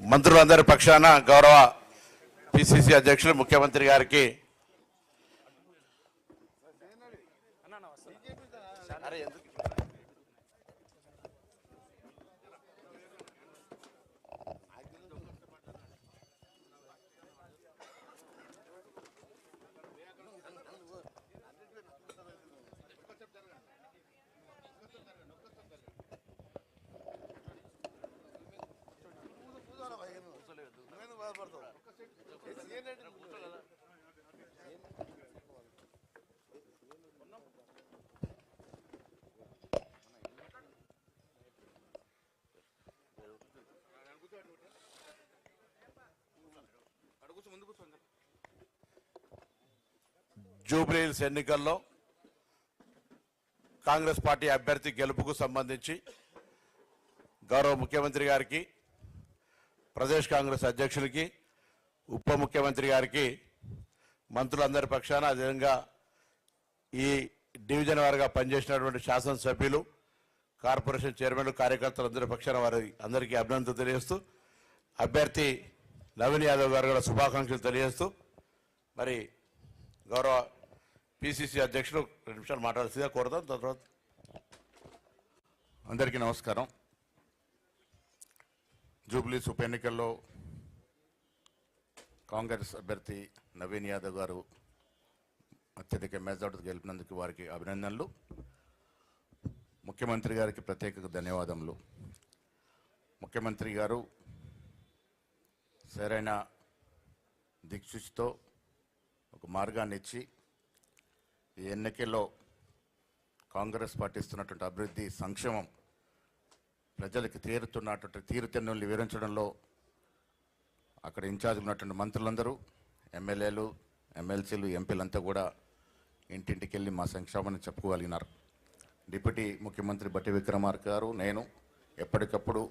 మంత్రులందరి పక్షాన గౌరవ పిసిసి అధ్యక్షులు ముఖ్యమంత్రి గారికి జూబ్లీహిల్స్ ఎన్నికల్లో కాంగ్రెస్ పార్టీ అభ్యర్థి గెలుపుకు సంబంధించి గౌరవ ముఖ్యమంత్రి గారికి ప్రదేశ్ కాంగ్రెస్ అధ్యక్షులకి ఉప ముఖ్యమంత్రి గారికి మంత్రులందరి పక్షాన అదేవిధంగా ఈ డివిజన్ వారిగా పనిచేసినటువంటి శాసనసభ్యులు కార్పొరేషన్ చైర్మన్లు కార్యకర్తలందరి పక్షాన వారి అందరికీ అభినందనలు తెలియజేస్తూ అభ్యర్థి నవీన్ యాదవ్ గారు కూడా శుభాకాంక్షలు తెలియజేస్తూ మరి గౌరవ పిసిసి అధ్యక్షులు రెండు నిమిషాలు మాట్లాడాల్సిందిగా కోరుతాం తర్వాత అందరికీ నమస్కారం. జూబ్లీస్ ఉప ఎన్నికల్లో కాంగ్రెస్ అభ్యర్థి నవీన్ యాదవ్ గారు అత్యధిక మెజార్టీ గెలిపినందుకు వారికి అభినందనలు. ముఖ్యమంత్రి గారికి ప్రత్యేక ధన్యవాదములు. ముఖ్యమంత్రి గారు సరైన దిక్సూచితో ఒక మార్గాన్ని ఇచ్చి ఈ ఎన్నికల్లో కాంగ్రెస్ పార్టీ ఇస్తున్నటువంటి అభివృద్ధి సంక్షేమం ప్రజలకు తీరుతున్నటువంటి తీరుతెన్నుల్ని వివరించడంలో అక్కడ ఇన్ఛార్జ్ ఉన్నటువంటి మంత్రులందరూ ఎమ్మెల్యేలు ఎమ్మెల్సీలు ఎంపీలంతా కూడా ఇంటింటికి వెళ్ళి మా సంక్షేమాన్ని చెప్పుకోగలిగినారు. డిప్యూటీ ముఖ్యమంత్రి బట్టి విక్రమార్క గారు నేను ఎప్పటికప్పుడు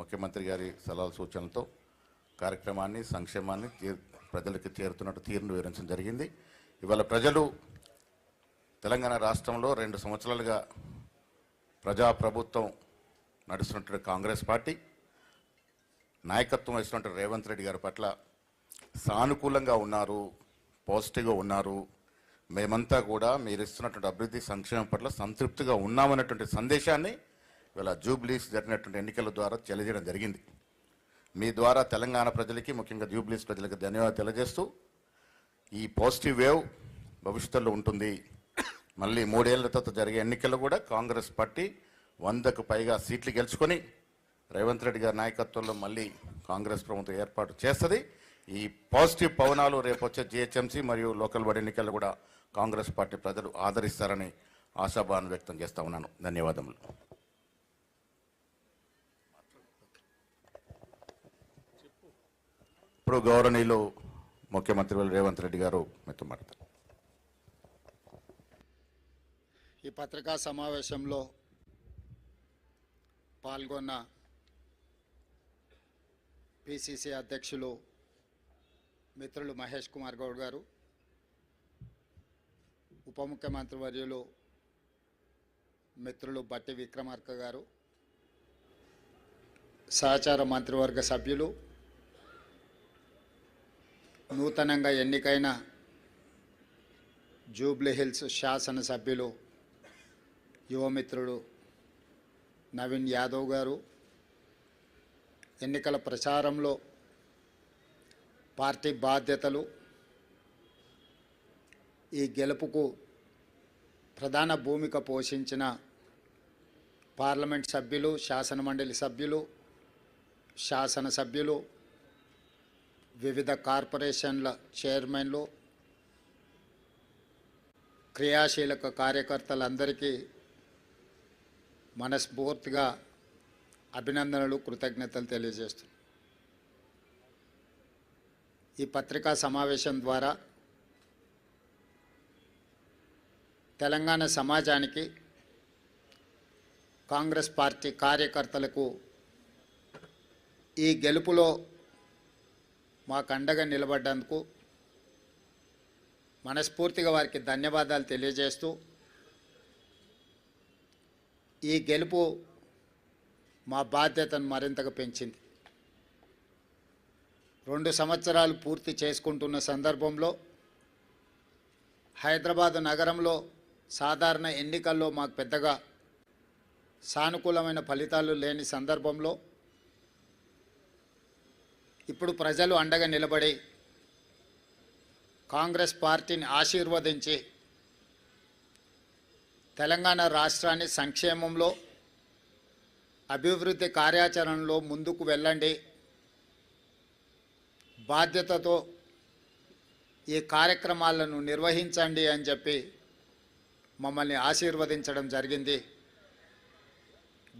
ముఖ్యమంత్రి గారి సలహా సూచనలతో కార్యక్రమాన్ని సంక్షేమాన్ని తీర్ ప్రజలకు చేరుతున్నట్టు తీరును వివరించడం జరిగింది. ఇవాళ ప్రజలు తెలంగాణ రాష్ట్రంలో రెండు సంవత్సరాలుగా ప్రజాప్రభుత్వం నడుస్తున్నటువంటి కాంగ్రెస్ పార్టీ నాయకత్వం వహిస్తున్నటువంటి రేవంత్ రెడ్డి గారి పట్ల సానుకూలంగా ఉన్నారు పాజిటివ్గా ఉన్నారు. మేమంతా కూడా మీరు ఇస్తున్నటువంటి అభివృద్ధి సంక్షేమం పట్ల సంతృప్తిగా ఉన్నామన్నటువంటి సందేశాన్ని ఇవాళ జూబ్లీస్ జరిగినటువంటి ఎన్నికల ద్వారా తెలియజేయడం జరిగింది. మీ ద్వారా తెలంగాణ ప్రజలకి ముఖ్యంగా జూబ్లీస్ ప్రజలకు ధన్యవాదాలు తెలియజేస్తూ ఈ పాజిటివ్ వేవ్ భవిష్యత్తులో ఉంటుంది. మళ్ళీ మూడేళ్ళ తర్వాత జరిగే ఎన్నికల్లో కూడా కాంగ్రెస్ పార్టీ వందకు పైగా సీట్లు గెలుచుకొని రేవంత్ రెడ్డి గారి నాయకత్వంలో మళ్ళీ కాంగ్రెస్ ప్రభుత్వం ఏర్పాటు చేస్తుంది. ఈ పాజిటివ్ పవనాలు రేపు వచ్చే జిహెచ్ఎంసీ మరియు లోకల్ బడి ఎన్నికల్లో కూడా కాంగ్రెస్ పార్టీ ప్రజలు ఆదరిస్తారని ఆశాభావం వ్యక్తం చేస్తా ఉన్నాను. ధన్యవాదములు. ఇప్పుడు గౌరవనీయులు ముఖ్యమంత్రి రేవంత్ రెడ్డి గారు మీతో మాట్లాడతారు. ఈ పత్రికా సమావేశంలో పాల్గొన్న పిసిసి అధ్యక్షులు మిత్రులు మహేష్ కుమార్ గౌడ్ గారు ఉప ముఖ్యమంత్రి వర్యులు మిత్రులు బట్టి విక్రమార్క గారు సహచార మంత్రివర్గ సభ్యులు నూతనంగా ఎన్నికైన జూబ్లీహిల్స్ శాసనసభ్యులు యువమిత్రుడు నవీన్ యాదవ్ గారు ఎన్నికల ప్రచారంలో పార్టీ బాధ్యతలు ఈ గెలుపుకు ప్రధాన భూమిక పోషించిన పార్లమెంట్ సభ్యులు శాసనమండలి సభ్యులు శాసనసభ్యులు వివిధ కార్పొరేషన్ల చైర్మన్లు క్రియాశీలక కార్యకర్తలందరికీ మనస్ఫూర్తిగా అభినందనలు కృతజ్ఞతలు తెలియజేస్తున్నాను. ఈ పత్రికా సమావేశం ద్వారా తెలంగాణ సమాజానికి కాంగ్రెస్ పార్టీ కార్యకర్తలకు ఈ గెలుపులో మాకు అండగా నిలబడ్డందుకు మనస్ఫూర్తిగా వారికి ధన్యవాదాలు తెలియజేస్తూ ఈ గెలుపు మా బాధ్యతను మరింతగా పెంచింది. రెండు సంవత్సరాలు పూర్తి చేసుకుంటున్న సందర్భంలో హైదరాబాద్ నగరంలో సాధారణ ఎన్నికల్లో మాకు పెద్దగా సానుకూలమైన ఫలితాలు లేని సందర్భంలో ఇప్పుడు ప్రజలు అండగా నిలబడి కాంగ్రెస్ పార్టీని ఆశీర్వదించి తెలంగాణ రాష్ట్రాన్ని సంక్షేమంలో అభివృద్ధి కార్యాచరణలో ముందుకు వెళ్ళండి. బాధ్యతతో ఈ కార్యక్రమాలను నిర్వహించండి అని చెప్పి మమ్మల్ని ఆశీర్వదించడం జరిగింది.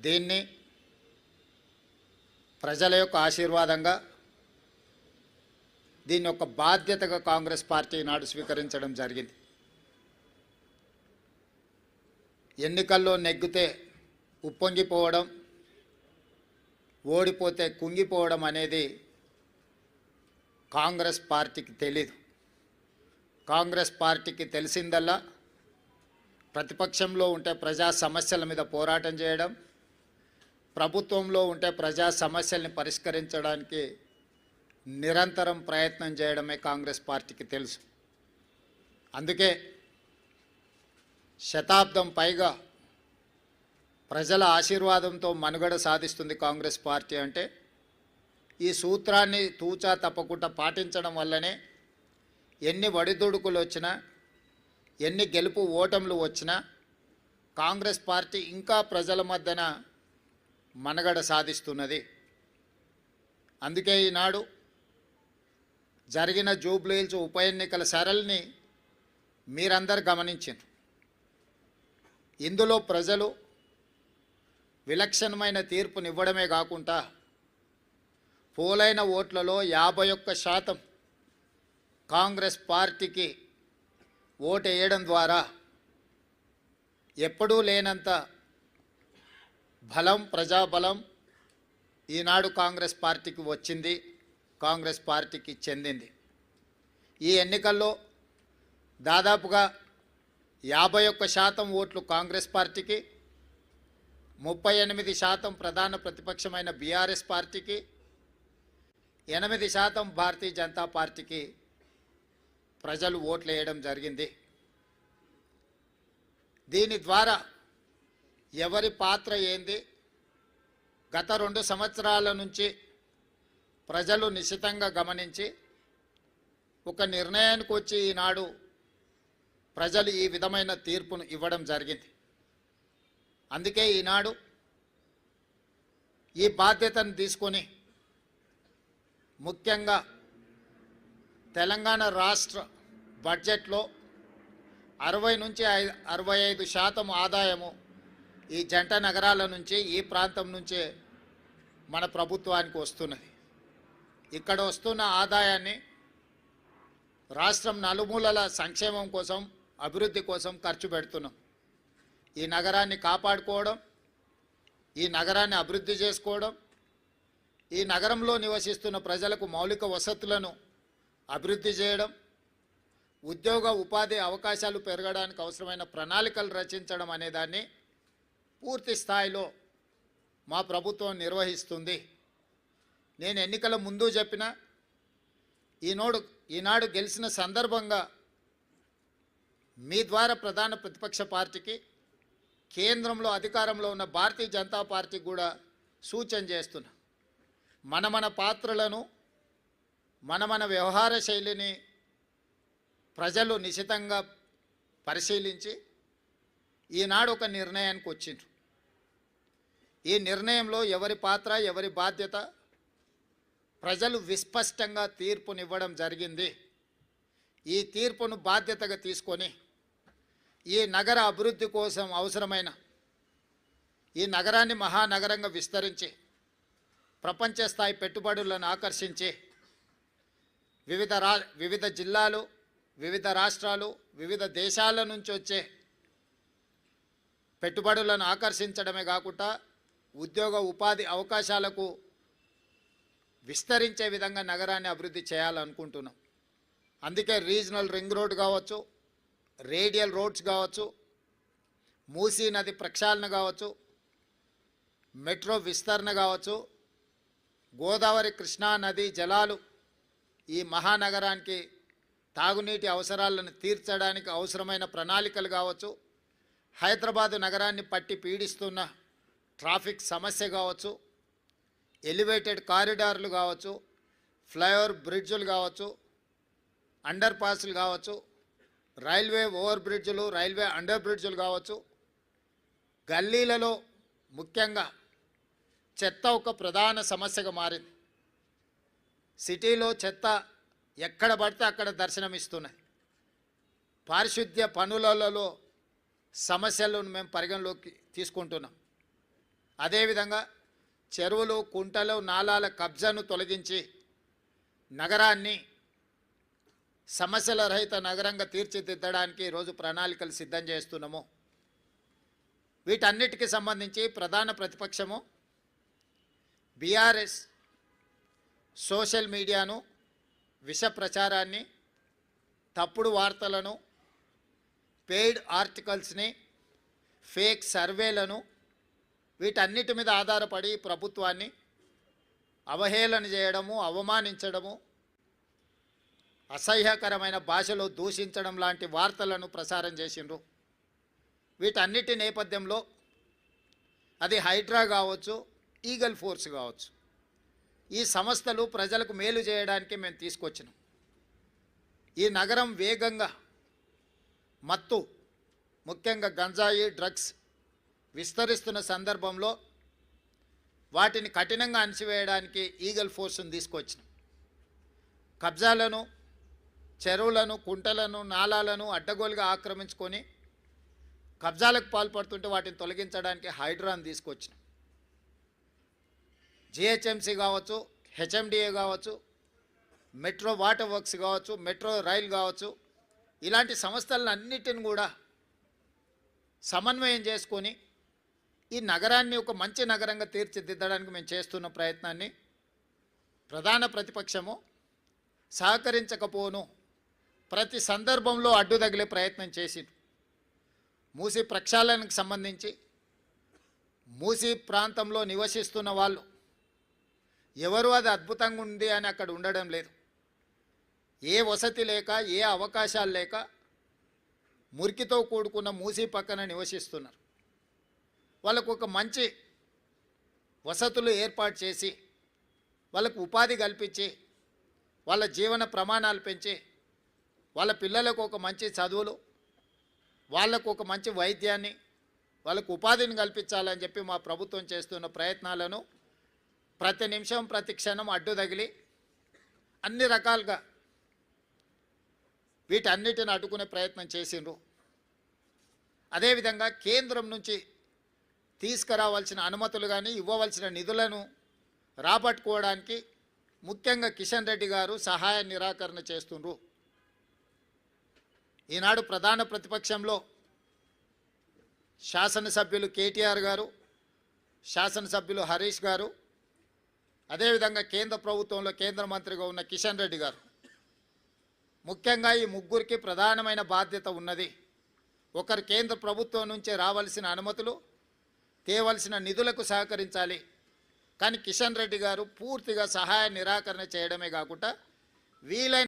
దీన్ని ప్రజల యొక్క ఆశీర్వాదంగా దీన్ని ఒక బాధ్యతగా కాంగ్రెస్ పార్టీ నాడు స్వీకరించడం జరిగింది. ఎన్నికల్లో నెగ్గితే ఉప్పొంగిపోవడం ఓడిపోతే కుంగిపోవడం అనేది కాంగ్రెస్ పార్టీకి తెలీదు. కాంగ్రెస్ పార్టీకి తెలిసిందల్లా ప్రతిపక్షంలో ఉంటే ప్రజా సమస్యల మీద పోరాటం చేయడం ప్రభుత్వంలో ఉంటే ప్రజా సమస్యల్ని పరిష్కరించడానికి నిరంతరం ప్రయత్నం చేయడమే కాంగ్రెస్ పార్టీకి తెలుసు. అందుకే శతాబ్దం పైగా ప్రజల ఆశీర్వాదంతో మనుగడ సాధిస్తుంది కాంగ్రెస్ పార్టీ అంటే ఈ సూత్రాన్ని తూచా తప్పకుండా పాటించడం వల్లనే ఎన్ని వడిదుడుకులు వచ్చినా ఎన్ని గెలుపు ఓటములు వచ్చినా కాంగ్రెస్ పార్టీ ఇంకా ప్రజల మధ్యన మనగడ సాధిస్తున్నది. అందుకే ఈనాడు జరిగిన జూబ్లీహిల్స్ ఉప ఎన్నికల సరళిని మీరందరు గమనించారు ఇందులో ప్రజలు విలక్షణమైన తీర్పునివ్వడమే కాకుండా పోలైన ఓట్లలో యాభై ఒక్క శాతం కాంగ్రెస్ పార్టీకి ఓటు వేయడం ద్వారా ఎప్పుడూ లేనంత బలం ప్రజాబలం ఈనాడు కాంగ్రెస్ పార్టీకి వచ్చింది కాంగ్రెస్ పార్టీకి చెందింది. ఈ ఎన్నికల్లో దాదాపుగా యాభై ఒక్క శాతం ఓట్లు కాంగ్రెస్ పార్టీకి ముప్పై ఎనిమిది శాతం ప్రధాన ప్రతిపక్షమైన బీఆర్ఎస్ పార్టీకి ఎనిమిది శాతం భారతీయ జనతా పార్టీకి ప్రజలు ఓట్లు వేయడం జరిగింది. దీని ద్వారా ఎవరి పాత్ర ఏంది? గత రెండు సంవత్సరాల నుంచి ప్రజలు నిశ్చితంగా గమనించి ఒక నిర్ణయానికి వచ్చి ఈనాడు ప్రజలు ఈ విధమైన తీర్పును ఇవ్వడం జరిగింది. అందుకే ఈనాడు ఈ బాధ్యతను తీసుకొని ముఖ్యంగా తెలంగాణ రాష్ట్ర బడ్జెట్లో అరవై నుంచి ఐ- అరవై ఐదు శాతం ఆదాయము ఈ జంట నగరాల నుంచి ఈ ప్రాంతం నుంచే మన ప్రభుత్వానికి వస్తున్నది. ఇక్కడ వస్తున్న ఆదాయాన్ని రాష్ట్రం నలుమూలల సంక్షేమం కోసం అభివృద్ధి కోసం ఖర్చు పెడుతున్నాం. ఈ నగరాన్ని కాపాడుకోవడం ఈ నగరాన్ని అభివృద్ధి చేసుకోవడం ఈ నగరంలో నివసిస్తున్న ప్రజలకు మౌలిక వసతులను అభివృద్ధి చేయడం ఉద్యోగ ఉపాధి అవకాశాలు పెరగడానికి అవసరమైన ప్రణాళికలు రచించడం అనేదాన్ని పూర్తి స్థాయిలో మా ప్రభుత్వం నిర్వహిస్తుంది. నేను ఎన్నికల ముందు చెప్పిన ఈనాడు ఈనాడు గెలిచిన సందర్భంగా మీ ద్వారా ప్రధాన ప్రతిపక్ష పార్టీకి కేంద్రంలో అధికారంలో ఉన్న భారతీయ జనతా పార్టీకి కూడా సూచన చేస్తున్నా. మన మన పాత్రలను మన మన వ్యవహార శైలిని ప్రజలు నిశితంగా పరిశీలించి ఈనాడు ఒక నిర్ణయానికి వచ్చిండ్రు. ఈ నిర్ణయంలో ఎవరి పాత్ర ఎవరి బాధ్యత ప్రజలు విస్పష్టంగా తీర్పునివ్వడం జరిగింది. ఈ తీర్పును బాధ్యతగా తీసుకొని ఈ నగర అభివృద్ధి కోసం అవసరమైన ఈ నగరాన్ని మహానగరంగా విస్తరించి ప్రపంచ స్థాయి పెట్టుబడులను ఆకర్షించి వివిధ రా వివిధ జిల్లాలు వివిధ రాష్ట్రాలు వివిధ దేశాల నుంచి వచ్చే పెట్టుబడులను ఆకర్షించడమే కాకుండా ఉద్యోగ ఉపాధి అవకాశాలకు విస్తరించే విధంగా నగరాన్ని అభివృద్ధి చేయాలనుకుంటున్నాం. అందుకే రీజనల్ రింగ్ రోడ్ కావచ్చు రేడియల్ రోడ్స్ కావచ్చు మూసీ నది ప్రక్షాళన కావచ్చు మెట్రో విస్తరణ కావచ్చు గోదావరి కృష్ణా నది జలాలు ఈ మహానగరానికి తాగునీటి అవసరాలను తీర్చడానికి అవసరమైన ప్రణాళికలు కావచ్చు హైదరాబాదు నగరాన్ని పట్టి పీడిస్తున్న ట్రాఫిక్ సమస్య కావచ్చు ఎలివేటెడ్ కారిడార్లు కావచ్చు ఫ్లైఓవర్ బ్రిడ్జులు కావచ్చు అండర్ పాస్లు కావచ్చు రైల్వే ఓవర్ బ్రిడ్జులు రైల్వే అండర్ బ్రిడ్జులు కావచ్చు. గల్లీలలో ముఖ్యంగా చెత్త ఒక ప్రధాన సమస్యగా మారింది. సిటీలో చెత్త ఎక్కడ పడితే అక్కడ దర్శనమిస్తున్నాయి పారిశుద్ధ్య పనులలో సమస్యలను మేము పరిగణలోకి తీసుకుంటున్నాం. అదేవిధంగా చెరువులు కుంటలు నాలాల కబ్జాను తొలగించి నగరాన్ని సమస్యల రహిత నగరంగా తీర్చిదిద్దడానికి ఈరోజు ప్రణాళికలు సిద్ధం చేస్తున్నాము. వీటన్నిటికీ సంబంధించి ప్రధాన ప్రతిపక్షము బీఆర్ఎస్ సోషల్ మీడియాను విష ప్రచారాన్ని తప్పుడు వార్తలను పెయిడ్ ఆర్టికల్స్ని ఫేక్ సర్వేలను వీటన్నిటి మీద ఆధారపడి ప్రభుత్వాన్ని అవహేళన చేయడము అవమానించడము అసహ్యకరమైన భాషలో దూషించడం లాంటి వార్తలను ప్రసారం చేసిండ్రు. వీటన్నిటి నేపథ్యంలో అది హైడ్రా కావచ్చు ఈగల్ ఫోర్స్ కావచ్చు. ఈ సంస్థలు ప్రజలకు మేలు చేయడానికి మేము తీసుకొచ్చినాం. ఈ నగరం వేగంగా మత్తు ముఖ్యంగా గంజాయి డ్రగ్స్ విస్తరిస్తున్న సందర్భంలో వాటిని కఠినంగా అణచివేయడానికి ఈగల్ ఫోర్స్ను తీసుకొచ్చినాం. కబ్జాలను చెరువులను కుంటలను నాలాలను అడ్డగోలుగా ఆక్రమించుకొని కబ్జాలకు పాల్పడుతుంటే వాటిని తొలగించడానికి హైడ్రాన్ తీసుకొచ్చిన. జిహెచ్ఎంసీ కావచ్చు హెచ్ఎండిఏ కావచ్చు మెట్రో వాటర్ వర్క్స్ కావచ్చు మెట్రో రైల్ కావచ్చు ఇలాంటి సంస్థలన్నిటిని కూడా సమన్వయం చేసుకొని ఈ నగరాన్ని ఒక మంచి నగరంగా తీర్చిదిద్దడానికి మేము చేస్తున్న ప్రయత్నాన్ని ప్రధాన ప్రతిపక్షము సహకరించకపోను. ప్రతి సందర్భంలో అడ్డు తగిలే ప్రయత్నం చేసి మూసి ప్రక్షాళనకు సంబంధించి మూసి ప్రాంతంలో నివసిస్తున్న వాళ్ళు ఎవరు అది అద్భుతంగా ఉంది అని అక్కడ ఉండడం లేదు. ఏ వసతి లేక ఏ అవకాశాలు లేక మురికితో కూడుకున్న మూసి పక్కన నివసిస్తున్నారు. వాళ్ళకు ఒక మంచి వసతులు ఏర్పాటు చేసి వాళ్ళకు ఉపాధి కల్పించి వాళ్ళ జీవన ప్రమాణాలు పెంచి వాళ్ళ పిల్లలకు ఒక మంచి చదువులు వాళ్ళకు ఒక మంచి వైద్యాన్ని వాళ్ళకు ఉపాధిని కల్పించాలని చెప్పి మా ప్రభుత్వం చేస్తున్న ప్రయత్నాలను ప్రతి నిమిషం ప్రతి క్షణం అడ్డు తగిలి అన్ని రకాలుగా వీటన్నిటిని అడ్డుకునే ప్రయత్నం చేసిండ్రు. అదేవిధంగా కేంద్రం నుంచి తీసుకురావాల్సిన అనుమతులు కానీ ఇవ్వవలసిన నిధులను రాబట్టుకోవడానికి ముఖ్యంగా కిషన్ రెడ్డి గారు సహాయ నిరాకరణ చేస్తుండ్రు. ఈనాడు ప్రధాన ప్రతిపక్షంలో శాసనసభ్యులు కేటీఆర్ గారు శాసనసభ్యులు హరీష్ గారు అదేవిధంగా కేంద్ర ప్రభుత్వంలో కేంద్ర మంత్రిగా ఉన్న కిషన్ రెడ్డి గారు. ముఖ్యంగా ఈ ముగ్గురికి ప్రధానమైన బాధ్యత ఉన్నది ఒకరు కేంద్ర ప్రభుత్వం నుంచి రావాల్సిన అనుమతులు తేవలసిన నిధులకు సహకరించాలి. కానీ కిషన్ రెడ్డి గారు పూర్తిగా సహాయ నిరాకరణ చేయడమే కాకుండా వీలైన